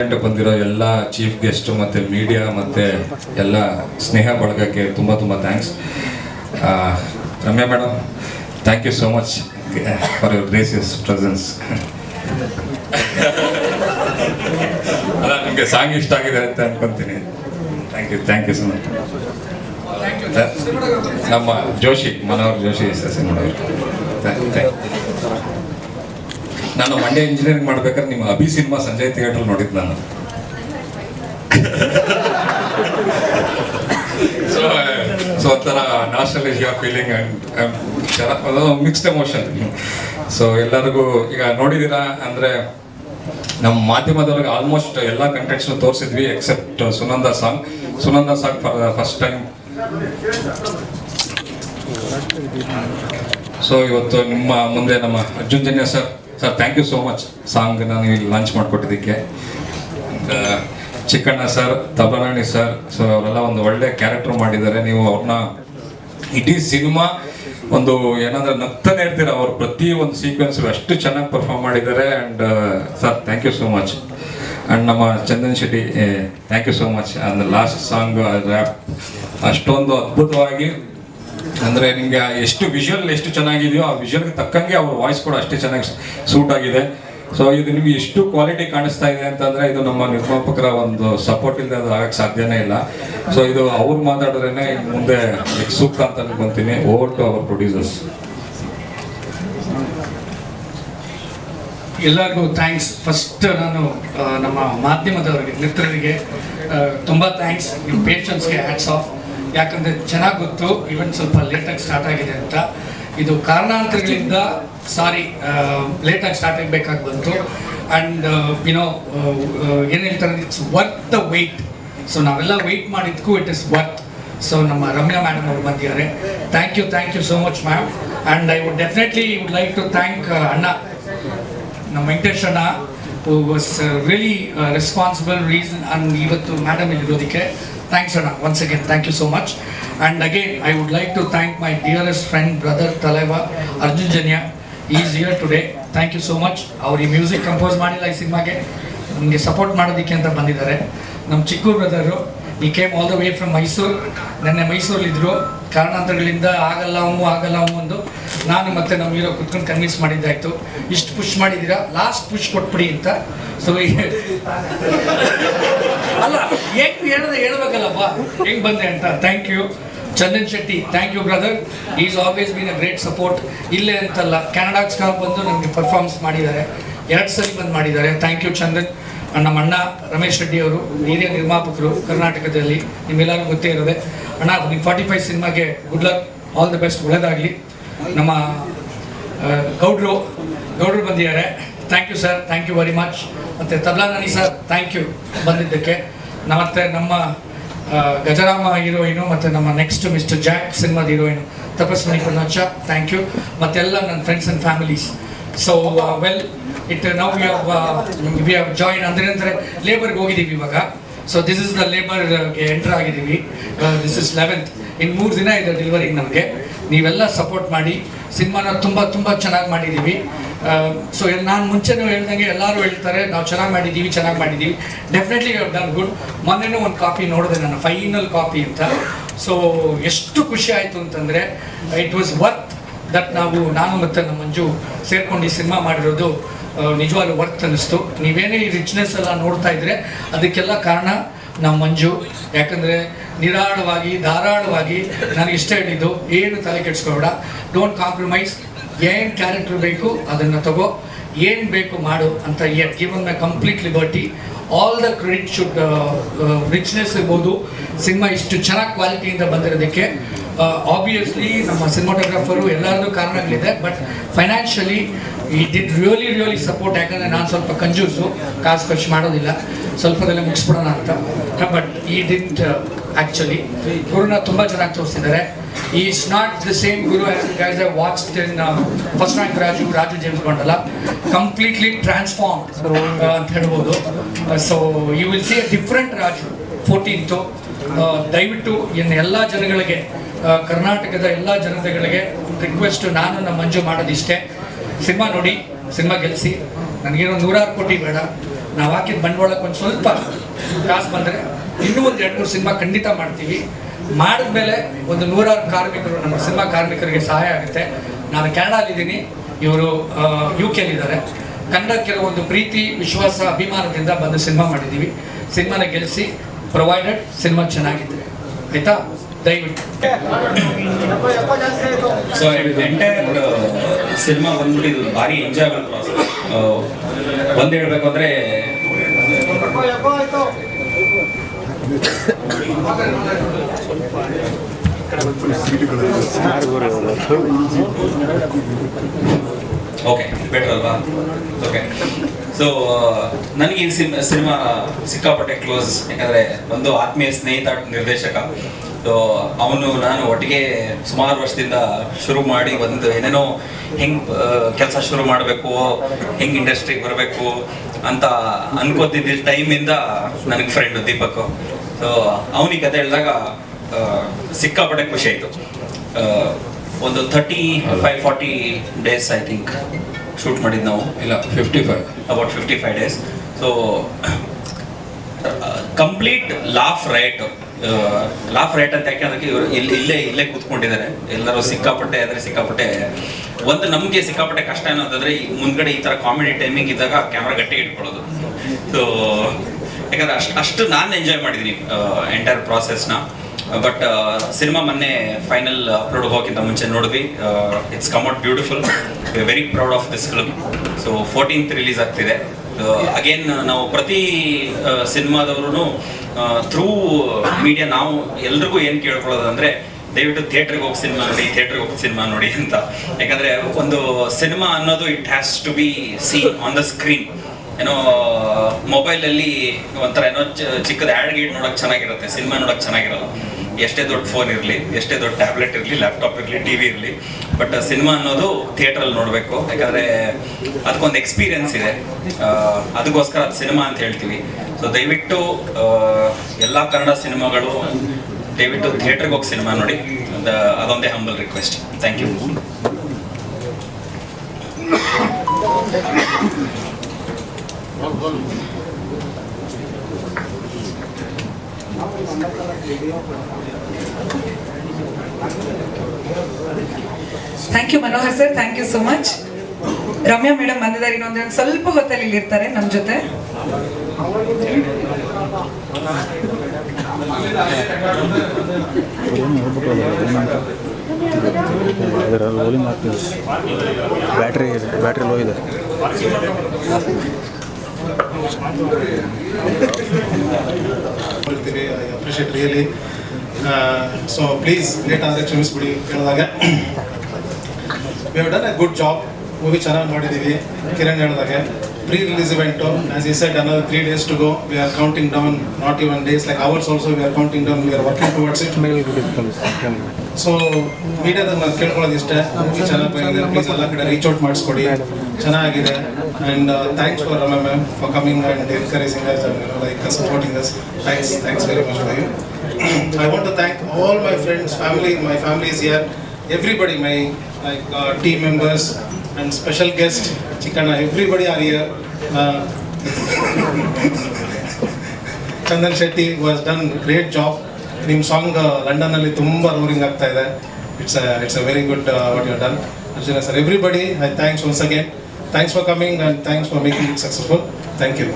ಬಂದಿರೋ ಎಲ್ಲ chief guest ಮತ್ತೆ ಮೀಡಿಯಾ ಮತ್ತೆ ಎಲ್ಲ ಸ್ನೇಹ ಬಳಗಕ್ಕೆ ತುಂಬ ತುಂಬ thanks Ramya madam thank you so much for your gracious presence ಅಲ್ಲ, ನಿಮಗೆ ಸಾಂಗ್ ಇಷ್ಟ ಆಗಿದೆ ಅಂತ ಅನ್ಕೊಂತೀನಿ. Thank you thank you so much ನಮ್ಮ ಜೋಶಿ, ಮನೋಹರ್ ಜೋಶಿ ಸಿನಿಮಾಡವರು ನಾನು ಮಂಡ್ಯ ಇಂಜಿನಿಯರಿಂಗ್ ಮಾಡ್ಬೇಕಾದ್ರೆ ನಿಮ್ಮ ಅಭಿ ಸಿನಿಮಾ ಸಂಜಯ್ ಥಿಯೇಟರ್ ನೋಡಿದ್ ನಾನು. ಸೊ ಒಂಥರ nostalgia feeling and mixed emotion so ಎಲ್ಲರಿಗೂ ಈಗ ನೋಡಿದ್ದೀರಾ ಅಂದರೆ ನಮ್ಮ ಮಾಧ್ಯಮದವ್ರಿಗೆ ಆಲ್ಮೋಸ್ಟ್ ಎಲ್ಲ ಕಂಟೆಂಟ್ಸ್ನು ತೋರಿಸಿದ್ವಿ except Sunanda song Sunanda song for first time so ಇವತ್ತು ನಿಮ್ಮ ಮುಂದೆ ನಮ್ಮ Arjun Janya sir sir thank you so much song ನಾನು ಇಲ್ಲಿ launch ಮಾಡಿಕೊಟ್ಟಿದ್ದಕ್ಕೆ. Chikkanna sir Tabarani sir so ಅವರೆಲ್ಲ ಒಂದು ಒಳ್ಳೆ ಕ್ಯಾರೆಕ್ಟರ್ ಮಾಡಿದ್ದಾರೆ. ನೀವು ಅವ್ರನ್ನ ಇಡೀ ಸಿನಿಮಾ ಒಂದು ಏನಂದ್ರೆ ನಗ್ತಾನೆ ಇರ್ತೀರ, ಅವ್ರ ಪ್ರತಿ ಒಂದು ಸೀಕ್ವೆನ್ಸ್ ಅಷ್ಟು ಚೆನ್ನಾಗಿ ಪರ್ಫಾರ್ಮ್ ಮಾಡಿದ್ದಾರೆ. And sir thank you so much and ನಮ್ಮ Chandan Shetty thank you so much and last song ಅಷ್ಟೊಂದು ಅದ್ಭುತವಾಗಿ ಅಂದ್ರೆ ನಿಮ್ಗೆ ಎಷ್ಟು ವಿಜುವಲ್ ಎಷ್ಟು ಚೆನ್ನಾಗಿದೆಯೋ ಆ ವಿಜುವಲ್ಗೆ ತಕ್ಕಂಗೆ ಅವ್ರ ವಾಯ್ಸ್ ಕೂಡ ಅಷ್ಟೇ ಚೆನ್ನಾಗಿ ಸೂಟ್ ಆಗಿದೆ. ಸೊ ಇದು ನಿಮ್ಗೆ ಎಷ್ಟು ಕ್ವಾಲಿಟಿ ಕಾಣಿಸ್ತಾ ಇದೆ ಅಂತಂದ್ರೆ ಇದು ನಮ್ಮ ನಿರ್ಮಾಪಕರ ಒಂದು ಸಪೋರ್ಟ್ ಇಲ್ಲದೆ ಅದು ಆಗಕ್ಕೆ ಸಾಧ್ಯನೇ ಇಲ್ಲ. ಸೊ ಇದು ಅವ್ರು ಮಾತಾಡಿದ್ರೇನೆ ಮುಂದೆ ಸೂಕ್ತ ಅಂತ ಅನ್ಕೊಂತೀನಿ ಓವರ್ ಟು ಅವರ್ ಪ್ರೊಡ್ಯೂಸರ್ಸ್ ಎಲ್ಲರಿಗೂ ಥ್ಯಾಂಕ್ಸ್ ಫಸ್ಟ್ ನಾನು ನಮ್ಮ ಮಾಧ್ಯಮದವರಿಗೆ, ಮಿತ್ರರಿಗೆ ತುಂಬ ಥ್ಯಾಂಕ್ಸ್ ನಿಮ್ಮ ಪೇಷನ್ಸ್ಗೆ ಹ್ಯಾಟ್ಸ್ ಆಫ್ ಯಾಕಂದರೆ ಚೆನ್ನಾಗಿ ಗೊತ್ತು ಈವೆಂಟ್ ಸ್ವಲ್ಪ ಲೇಟಾಗಿ ಸ್ಟಾರ್ಟ್ ಆಗಿದೆ ಅಂತ. ಇದು ಕಾರಣಾಂತರಗಳಿಂದ ಸಾರಿ ಲೇಟಾಗಿ ಸ್ಟಾರ್ಟ್ ಆಗಬೇಕಾಗಿ ಬಂತು. ಆ್ಯಂಡ್ ಯುನೋ ಏನು ಹೇಳ್ತಾರೆ it's worth the wait so ನಾವೆಲ್ಲ ವೆಯ್ಟ್ ಮಾಡಿದ್ಕು ಇಟ್ ಇಸ್ ವರ್ತ್ ಸೊ ನಮ್ಮ ರಮ್ಯಾ ಮ್ಯಾಡಮ್ ಅವರು ಬಂದಿದ್ದಾರೆ. Thank you thank you so much ma'am and I would definitely would like to thank ಅಣ್ಣ, ನಮ್ಮ ವೆಂಕಟೇಶ್ ಅಣ್ಣ ವಾಸ್ ರಿಯಲಿ ರೆಸ್ಪಾನ್ಸಿಬಲ್ ರೀಸನ್ ಇವತ್ತು ಮ್ಯಾಡಮ್ ಇಲ್ಲಿರೋದಕ್ಕೆ. ಥ್ಯಾಂಕ್ಸ್ ಅಣ್ಣ once again thank you so much and again I would like to thank my dearest friend brother thalaiva Arjun Janya is year today thank you so much ಅವ್ರು ಈ music compose ಮಾಡಿಲ್ಲ ಈ ಸಿನಿಮಾಗೆ. ನಮಗೆ support ಮಾಡೋದಕ್ಕೆ ಅಂತ ಬಂದಿದ್ದಾರೆ. ನಮ್ಮ Chikku brother he came all the way from Mysuru ನೆನ್ನೆ ಮೈಸೂರಲ್ಲಿದ್ದರು ಕಾರಣಾಂತರಗಳಿಂದ ಆಗಲ್ಲ ಅವು ಆಗಲ್ಲ ಅವು ಒಂದು ನಾನು ಮತ್ತೆ ನಮ್ಮ ಹೀರೋ ಕುತ್ಕೊಂಡು ಕನ್ವಿನ್ಸ್ ಮಾಡಿದ್ದಾಯ್ತು. ಇಷ್ಟು ಪುಷ್ ಮಾಡಿದ್ದೀರಾ? ಲಾಸ್ಟ್ ಪುಷ್ ಕೊಟ್ಬಿಡಿ ಅಂತ. ಸೊ ಅಲ್ಲ ಹೆಂಗ್ ಹೇಳ್ದೆ ಹೇಳ್ಬೇಕಲ್ಲಪ್ಪ? ಹೆಂಗ್ ಬಂದೆ ಅಂತ? Thank you Chandan Shetty thank you brother is always been a great support ಇಲ್ಲೇ ಅಂತಲ್ಲ ಕಾಲ್ ಬಂದು ನಮಗೆ ಪರ್ಫಾರ್ಮೆನ್ಸ್ ಮಾಡಿದ್ದಾರೆ. ಎರಡು ಸರಿ ಬಂದು ಮಾಡಿದ್ದಾರೆ. Thank you Chandan. ನಮ್ಮ ಅಣ್ಣ ರಮೇಶ್ ರೆಡ್ಡಿ ಅವರು, ಹಿರಿಯ ನಿರ್ಮಾಪಕರು ಕರ್ನಾಟಕದಲ್ಲಿ ನಿಮ್ಮೆಲ್ಲರೂ ಗೊತ್ತೇ ಇರೋದೆ. ಅಣ್ಣ ಫಾರ್ಟಿ ಫೈವ್ ಸಿನಿಮಾಗೆ good luck all the best ಒಳ್ಳೆಯದಾಗಲಿ ನಮ್ಮ ಗೌಡ್ರು ಗೌಡ್ರು ಬಂದಿದ್ದಾರೆ. Thank you sir thank you very much ಮತ್ತು Tabla Nani sir thank you ಬಂದಿದ್ದಕ್ಕೆ. ಮತ್ತು ನಮ್ಮ ಗಜರಾಮ ಹೀರೋಯಿನು, ಮತ್ತು ನಮ್ಮ ನೆಕ್ಸ್ಟ್ ಮಿಸ್ಟರ್ ಜಾಕ್ ಸಿನಿಮಾದ heroine, Tapaswini Poonacha thank you ಮತ್ತೆಲ್ಲ ನನ್ನ friends and families so well it have we have join ಅಂದರೆ ಅಂದರೆ ಲೇಬರ್ಗೆ ಹೋಗಿದ್ದೀವಿ ಇವಾಗ. ಸೊ ದಿಸ್ ಇಸ್ ದ ಲೇಬರ್ಗೆ ಎಂಟರ್ ಆಗಿದ್ದೀವಿ. ದಿಸ್ ಇಸ್ ಲೆವೆಂತ್ ಇನ್ನು ಮೂರು ದಿನ ಇದೆ ಡೆಲಿವರಿಗೆ ನಮಗೆ. ನೀವೆಲ್ಲ ಸಪೋರ್ಟ್ ಮಾಡಿ, ಸಿನಿಮಾನ ತುಂಬ ತುಂಬ ಚೆನ್ನಾಗಿ ಮಾಡಿದ್ದೀವಿ ಸೊ ನಾನು ಮುಂಚೆನೂ ಹೇಳ್ದಂಗೆ ಎಲ್ಲರೂ ಹೇಳ್ತಾರೆ, ನಾವು ಚೆನ್ನಾಗಿ ಮಾಡಿದ್ದೀವಿ ಚೆನ್ನಾಗಿ ಮಾಡಿದ್ದೀವಿ ಡೆಫಿನೆಟ್ಲಿ ಡನ್ ಗುಡ್ ಮೊನ್ನೆನೂ ಒಂದು ಕಾಪಿ ನೋಡಿದೆ ನನ್ನ ಫೈನಲ್ ಕಾಪಿ ಅಂತ. ಸೊ ಎಷ್ಟು ಖುಷಿ ಆಯಿತು ಅಂತಂದರೆ ಇಟ್ ವಾಸ್ ವರ್ತ್ ದಟ್ ನಾವು, ನಾನು ಮತ್ತು ನಮ್ಮ ಮಂಜು ಸೇರ್ಕೊಂಡು ಈ ಸಿನಿಮಾ ಮಾಡಿರೋದು ನಿಜವಾಗ್ಲೂ ವರ್ತ್ ಅನ್ನಿಸ್ತು. ನೀವೇನೇ ಈ ರಿಚ್ನೆಸ್ ಎಲ್ಲ ನೋಡ್ತಾ ಇದ್ರೆ, ಅದಕ್ಕೆಲ್ಲ ಕಾರಣ ನಮ್ಮ ಮಂಜು. ಯಾಕಂದರೆ ನಿರಾಳವಾಗಿ, ಧಾರಾಳವಾಗಿ ನನಗೆ ಇಷ್ಟ ಹೇಳಿದ್ದು ಏನು ತಲೆ ಕೆಡಿಸ್ಕೋಬೇಡ. ಡೋಂಟ್ ಕಾಂಪ್ರಮೈಸ್ ಏನು ಕ್ಯಾರೆಕ್ಟರ್ ಬೇಕು ಅದನ್ನು ತಗೋ. ಏನು ಬೇಕು ಮಾಡು ಅಂತ given my complete liberty all the credit should richness ಇರ್ಬೋದು. ಸಿನಿಮಾ ಇಷ್ಟು ಚೆನ್ನಾಗಿ ಕ್ವಾಲಿಟಿಯಿಂದ ಬಂದಿರೋದಕ್ಕೆ. ಆಬ್ವಿಯಸ್ಲಿ ನಮ್ಮ ಸಿನಿಮಾಟೋಗ್ರಾಫರು ಎಲ್ಲರದ್ದು ಕಾರಣಗಳಿದೆ. But financially he did really really support ಯಾಕಂದರೆ ನಾನು ಸ್ವಲ್ಪ ಕಂಜೂಸು ಕಾಸು ಖರ್ಚು ಮಾಡೋದಿಲ್ಲ. ಸ್ವಲ್ಪದಲ್ಲೇ ಮುಗಿಸ್ಬಿಡೋಣ ಅಂತ. ಬಟ್ ಈ ಡಿಂಟ್ ಆ್ಯಕ್ಚುಲಿ ಗುರುನ ತುಂಬ ಚೆನ್ನಾಗಿ ತೋರಿಸಿದ್ದಾರೆ. He is not the same guru guys I watch in first rank Raju Raju James Bond ಅಲ್ಲ ಕಂಪ್ಲೀಟ್ಲಿ ಟ್ರಾನ್ಸ್ಫಾರ್ಮ್ ಅಂತ ಹೇಳ್ಬೋದು. So you will see a different Raju fourteenth ದಯವಿಟ್ಟು ಇನ್ನು ಎಲ್ಲ ಜನಗಳಿಗೆ ಕರ್ನಾಟಕದ ಎಲ್ಲ ಜನತೆಗಳಿಗೆ ರಿಕ್ವೆಸ್ಟ್ ನಾನು ನಮ್ಮ ಮಂಜು ಮಾಡೋದಿಷ್ಟೇ. ಸಿನಿಮಾ ನೋಡಿ, ಸಿನಿಮಾ ಗೆಲ್ಲಿಸಿ ನನಗೇನೋ ನೂರಾರು ಕೋಟಿ ಬೇಡ. ನಾವು ಹಾಕಿದ ಬಂಡವಾಳಕ್ಕೆ ಒಂದು ಸ್ವಲ್ಪ ಕಾಸು ಬಂದರೆ ಇನ್ನೂ ಒಂದು ಎರಡು ಮೂರು ಸಿನಿಮಾ ಖಂಡಿತ ಮಾಡ್ತೀವಿ. ಮಾಡಿದ್ಮೇಲೆ ಒಂದು ನೂರಾರು ಕಾರ್ಮಿಕರು, ನಮ್ಮ ಸಿನಿಮಾ ಕಾರ್ಮಿಕರಿಗೆ ಸಹಾಯ ಆಗುತ್ತೆ. ನಾನು ಕೆನಡಾಲಿದ್ದೀನಿ ಇವರು ಯು ಕೆಲಿದ್ದಾರೆ ಕನ್ನಡಕ್ಕೆ ಒಂದು ಪ್ರೀತಿ, ವಿಶ್ವಾಸ, ಅಭಿಮಾನದಿಂದ ಬಂದು ಸಿನಿಮಾ ಮಾಡಿದ್ದೀವಿ. ಸಿನಿಮಾನ ಗೆಲ್ಲಿಸಿ ಪ್ರೊವೈಡೆಡ್ ಸಿನಿಮಾ ಚೆನ್ನಾಗಿದೆ. ಆಯ್ತಾ? ದಯವಿಟ್ಟು. ಸೊ ಎಂಟೈರ್ ಸಿನಿಮಾ ಬಂದ್ಬಿಟ್ಟು ಇದು ಭಾರಿ ಎಂಜಾಯಬಲ್ ಬಂದು ಒಂದು ಹೇಳ್ಬೇಕು ಅಂದ್ರೆ ಓಕೆ ಬೆಟರ್ ಅಲ್ವಾ ಓಕೆ ಸೊ ನನಗೆ ಈ ಸಿನಿಮಾ ಸಿಕ್ಕಾಪಟ್ಟೆ ಕ್ಲೋಸ್ ಯಾಕಂದ್ರೆ ಒಂದು ಆತ್ಮೀಯ ಸ್ನೇಹಿತ ನಿರ್ದೇಶಕ. ಸೊ ಅವನು ನಾನು ಒಟ್ಟಿಗೆ ಸುಮಾರು ವರ್ಷದಿಂದ ಶುರು ಮಾಡಿ ಒಂದು ಏನೇನೋ ಹೆಂಗ್ ಕೆಲಸ ಶುರು ಮಾಡಬೇಕು ಹೆಂಗ್ ಇಂಡಸ್ಟ್ರಿಗೆ ಬರಬೇಕು ಅಂತ ಅನ್ಕೋತಿದ್ದ ಟೈಮಿಂದ ನನಗೆ ಫ್ರೆಂಡ್ ದೀಪಕ್. ಸೊ ಅವನಿಗೆ ಕತೆ ಹೇಳಿದಾಗ ಸಿಕ್ಕಾಪಟ್ಟೆ ಖುಷಿ ಆಯಿತು. ಒಂದು thirty five forty days I think shoot ಮಾಡಿದ್ದು ನಾವು. ಇಲ್ಲ fifty five about fifty five days so complete laugh right laugh right ಅಂತ ಯಾಕೆ ಅದಕ್ಕೆ ಇವರು ಇಲ್ಲಿ ಇಲ್ಲೇ ಇಲ್ಲೇ ಕೂತ್ಕೊಂಡಿದ್ದಾರೆ. ಎಲ್ಲರೂ ಸಿಕ್ಕಾಪಟ್ಟೆ ಆದರೆ ಸಿಕ್ಕಾಪಟ್ಟೆ ಒಂದು ನಮಗೆ ಸಿಕ್ಕಾಪಟ್ಟೆ ಕಷ್ಟ ಅನ್ನೋದಾದ್ರೆ ಈ ಮುಂದ್ಗಡೆ ಈ ಥರ ಕಾಮಿಡಿ ಟೈಮಿಂಗ್ ಇದ್ದಾಗ ಕ್ಯಾಮ್ರಾ ಗಟ್ಟಿಗೆ ಇಟ್ಕೊಳ್ಳೋದು ಸೊ ಯಾಕಂದ್ರೆ ಅಷ್ಟು ಅಷ್ಟು ನಾನು ಎಂಜಾಯ್ ಮಾಡಿದ್ದೀನಿ ಎಂಟೈರ್ ಪ್ರಾಸೆಸ್ನ ಬಟ್ ಸಿನಿಮಾ ಮೊನ್ನೆ ಫೈನಲ್ ಅಪ್ಲೋಡ್ ಹೋಗೋಕ್ಕಿಂತ ಮುಂಚೆ ನೋಡಿದ್ವಿ. It's come out beautiful very proud of this film so fourteenth release ಆಗ್ತಿದೆ. ಅಗೇನ್ ನಾವು ಪ್ರತಿ ಸಿನಿಮಾದವ್ರು ಥ್ರೂ ಮೀಡಿಯಾ ನಾವು ಎಲ್ರಿಗೂ ಏನು ಕೇಳ್ಕೊಳ್ಳೋದಂದ್ರೆ, ದಯವಿಟ್ಟು ಥಿಯೇಟ್ರಿಗೆ ಹೋಗಿ ಸಿನಿಮಾ ನೋಡಿ, ಥಿಯೇಟ್ರಿಗೆ ಹೋಗಿ ಸಿನಿಮಾ ನೋಡಿ ಅಂತ. ಯಾಕಂದ್ರೆ ಒಂದು ಸಿನಿಮಾ ಅನ್ನೋದು it has to be seen on the screen ಏನೋ ಮೊಬೈಲ್ ಅಲ್ಲಿ ಒಂಥರ ಏನೋ ಚಿಕ್ಕದ ಆ್ಯಡ್ ಗೀಡ್ ನೋಡೋಕೆ ಚೆನ್ನಾಗಿರುತ್ತೆ ಸಿನಿಮಾ ನೋಡೋಕೆ ಚೆನ್ನಾಗಿರಲ್ಲ. ಎಷ್ಟೇ ದೊಡ್ಡ ಫೋನ್ ಇರಲಿ, ಎಷ್ಟೇ ದೊಡ್ಡ ಟ್ಯಾಬ್ಲೆಟ್ ಇರಲಿ ಲ್ಯಾಪ್ಟಾಪ್ ಇರಲಿ ಟಿವಿ ಇರಲಿ ಬಟ್ ಸಿನಿಮಾ ಅನ್ನೋದು ಥಿಯೇಟರ್ ಅಲ್ಲಿ ನೋಡಬೇಕು. ಯಾಕಂದ್ರೆ ಅದಕ್ಕೊಂದು ಎಕ್ಸ್ಪೀರಿಯನ್ಸ್ ಇದೆ. ಅದಕ್ಕೋಸ್ಕರ ಅದು ಸಿನಿಮಾ ಅಂತ ಹೇಳ್ತೀವಿ. ಸೊ ದಯವಿಟ್ಟು ಎಲ್ಲಾ ಕನ್ನಡ ಸಿನಿಮಾಗಳು ದಯವಿಟ್ಟು ಥಿಯೇಟ್ರಿಗೆ ಹೋಗಿ ಸಿನಿಮಾ ನೋಡಿ. ಅದೊಂದೇ humble request thank you thank you Manohar sir thank you so much Ramya madam ಬಂದಿದ್ದಾರೆ ಇನ್ನೊಂದು ಸ್ವಲ್ಪ ಹೊತ್ತಲ್ಲಿ ಇಲ್ಲಿರ್ತಾರೆ ನಮ್ಮ ಜೊತೆ ಬ್ಯಾಟ್ರಿ ಬ್ಯಾಟ್ರಿ ಲೋ ಇದೆ ಹೇಳ್ತೀವಿ I appreciate really so please late ಆದರೆ ಕ್ಷಮಿಸ್ಬಿಡಿ ಕೇಳಿದಾಗ. We have done a good job movie ಚೆನ್ನಾಗಿ ಮಾಡಿದ್ದೀವಿ ಕಿರಣ್ ಹೇಳಿದಾಗೆ. Pre release event as he said ಅನ್ನೋದು three days to go we are counting down not even days like hours also we are counting down we are working towards it so ಮೀಡಿಯಾದಾಗ ನಾನು ಕೇಳ್ಕೊಳ್ಳೋದು ಇಷ್ಟೇ movie ಚೆನ್ನಾಗಿ ಬಂದಿದೆ please ಎಲ್ಲ ಕಡೆ reach out ಮಾಡಿಸ್ಕೊಡಿ ಚೆನ್ನಾಗಿದೆ and thanks for Ramya ma'am for coming and encouraging us like supporting us thanks thanks very much for you I want to thank all my friends family my family is here everybody my like team members and special guest Chikkanna everybody are here Chandan Shetty was done great job ನಿಮ್ಮ song ಲಂಡನ್ನಲ್ಲಿ ತುಂಬ roaring ಆಗ್ತಾ ಇದೆ. It's it's a very good what you done Arjuna sir everybody I thanks once again thanks for coming and thanks for making it successful thank you